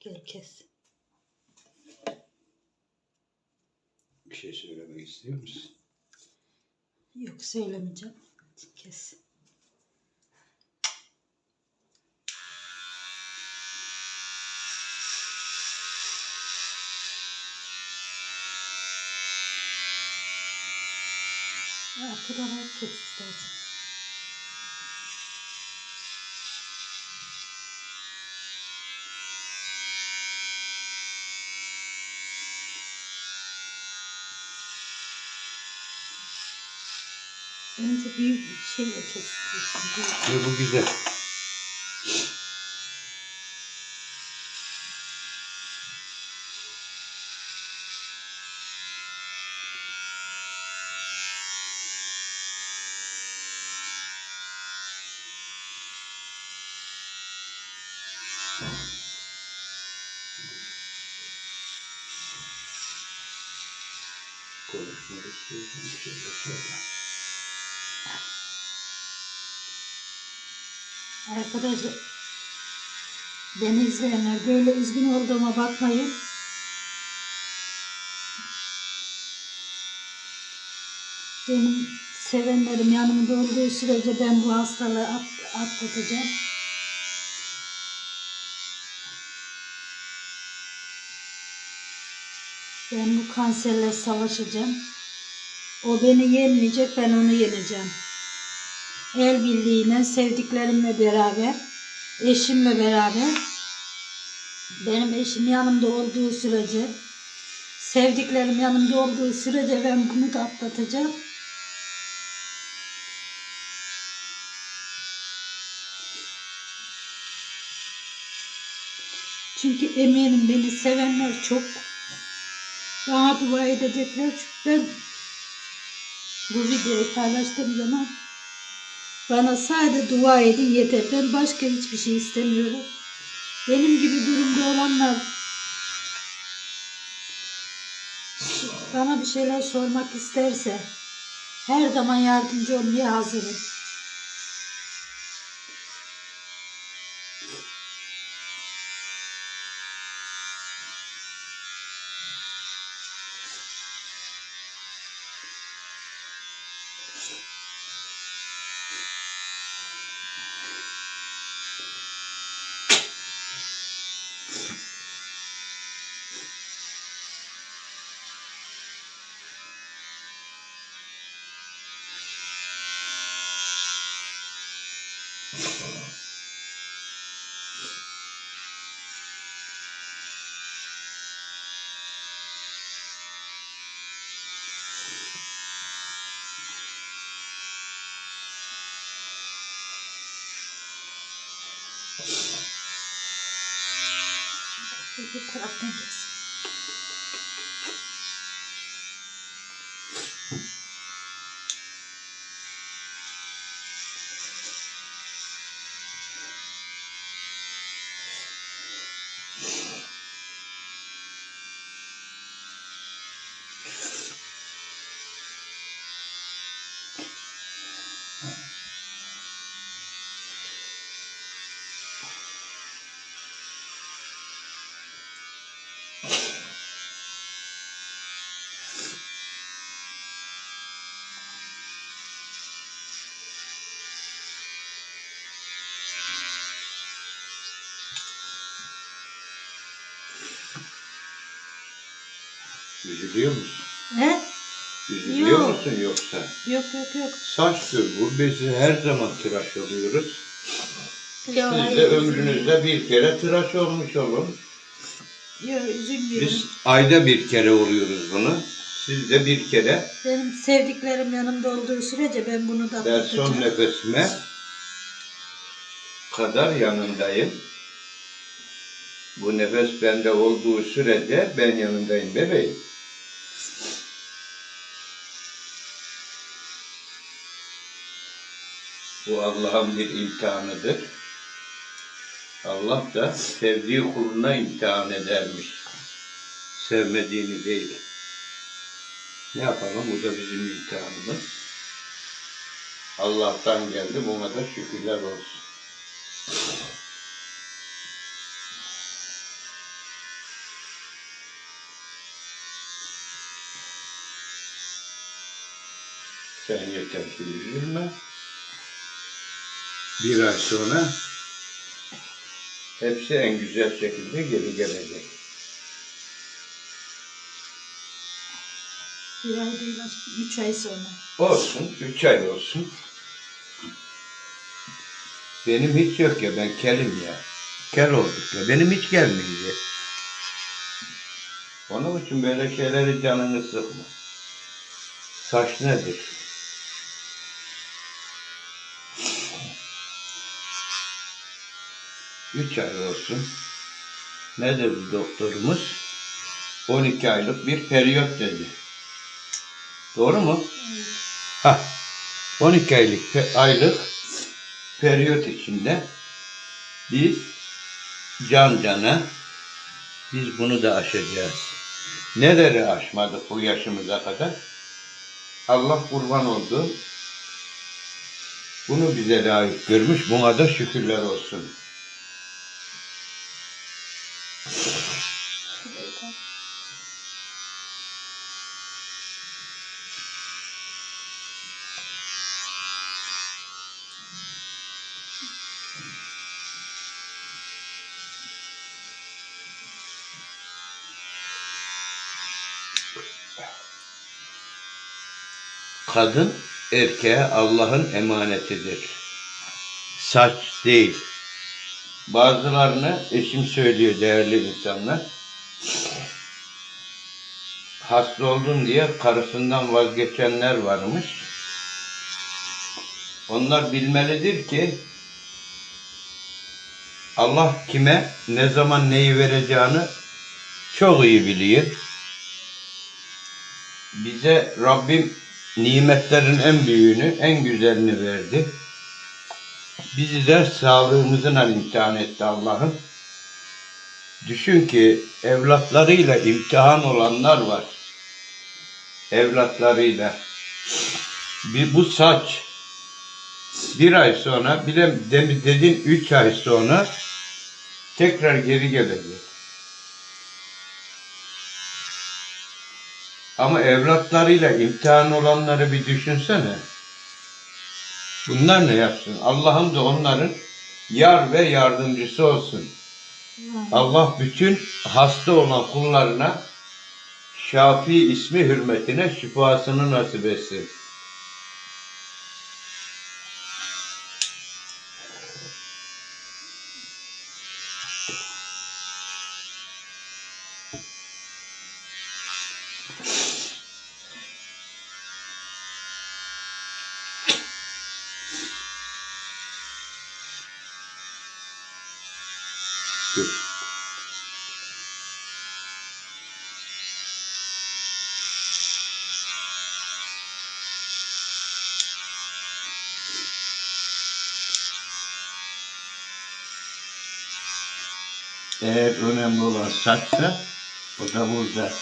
Gel kes. Bir şey söylemek istiyor musun? Yok söylemeyeceğim. Kes. Arkadan kes istersen. Önce büyük bir istiyorsun. Büyük. Ve bu güzel. Konuşmak istiyorsan bir şey söyle. Arkadaşlar beni izleyenler böyle üzgün olduğuma bakmayın. Benim sevenlerim yanımda olduğu sürece ben bu hastalığı at- atlatacağım. Ben bu kanserle savaşacağım. O beni yenmeyecek, ben onu yeneceğim el birliğiyle sevdiklerimle beraber, eşimle beraber, benim eşim yanımda olduğu sürece, sevdiklerim yanımda olduğu sürece ben bunu da atlatacağım. Çünkü eminim beni sevenler çok. Bana dua edecekler. Çünkü ben bu videoyu paylaştığım zaman bana sadece dua edin yeter. Ben başka hiçbir şey istemiyorum. Benim gibi durumda olanlar bana bir şeyler sormak isterse her zaman yardımcı olmaya hazırım. Bu taraftan kes. Üzülüyor musun? He? Üzülüyor Yok. musun yoksa? Yok yok yok. Saçtır bu. Biz her zaman tıraş oluyoruz. Yok, Siz de ömrünüzde bir kere tıraş olmuş olun. Yok üzülmüyorum. Biz ayda bir kere oluyoruz bunu. Siz de bir kere. Benim sevdiklerim yanımda olduğu sürece ben bunu da Ben atlatacağım. son nefesime kadar yanındayım. Bu nefes bende olduğu sürece ben yanındayım bebeğim. Bu Allah'ın bir imtihanıdır. Allah da sevdiği kuluna imtihan edermiş. Sevmediğini değil. Ne yapalım? Bu da bizim imtihanımız. Allah'tan geldi. Buna da şükürler olsun. Sen yeter ki üzülme. Bir ay sonra Hepsi en güzel şekilde geri gelecek. Bir ay değil, üç ay sonra. Olsun, üç ay olsun. Benim hiç yok ya, ben kelim ya. Kel olduk ya, benim hiç gelmeyecek. Onun için böyle şeyleri canını sıkma. Saç nedir? Üç ay olsun. Ne dedi doktorumuz? 12 aylık bir periyot dedi. Doğru mu? Ha. 12 aylık aylık periyot içinde biz can cana biz bunu da aşacağız. Neleri aşmadık bu yaşımıza kadar? Allah kurban oldu. Bunu bize layık görmüş. Buna da şükürler olsun. Kadın erkeğe Allah'ın emanetidir. Saç değil. Bazılarını eşim söylüyor değerli insanlar. Hasta oldun diye karısından vazgeçenler varmış. Onlar bilmelidir ki Allah kime ne zaman neyi vereceğini çok iyi biliyor. Bize Rabbim nimetlerin en büyüğünü, en güzelini verdi. Bizi de sağlığımızla imtihan etti Allah'ım. Düşün ki evlatlarıyla imtihan olanlar var. Evlatlarıyla. Bir, bu saç bir ay sonra, bir de dem- dedin üç ay sonra tekrar geri gelecek. Ama evlatlarıyla imtihan olanları bir düşünsene. Bunlar ne yapsın? Allah'ım da onların yar ve yardımcısı olsun. Allah bütün hasta olan kullarına Şafi ismi hürmetine şifasını nasip etsin. Eğer önemli olan saçsa o da burada.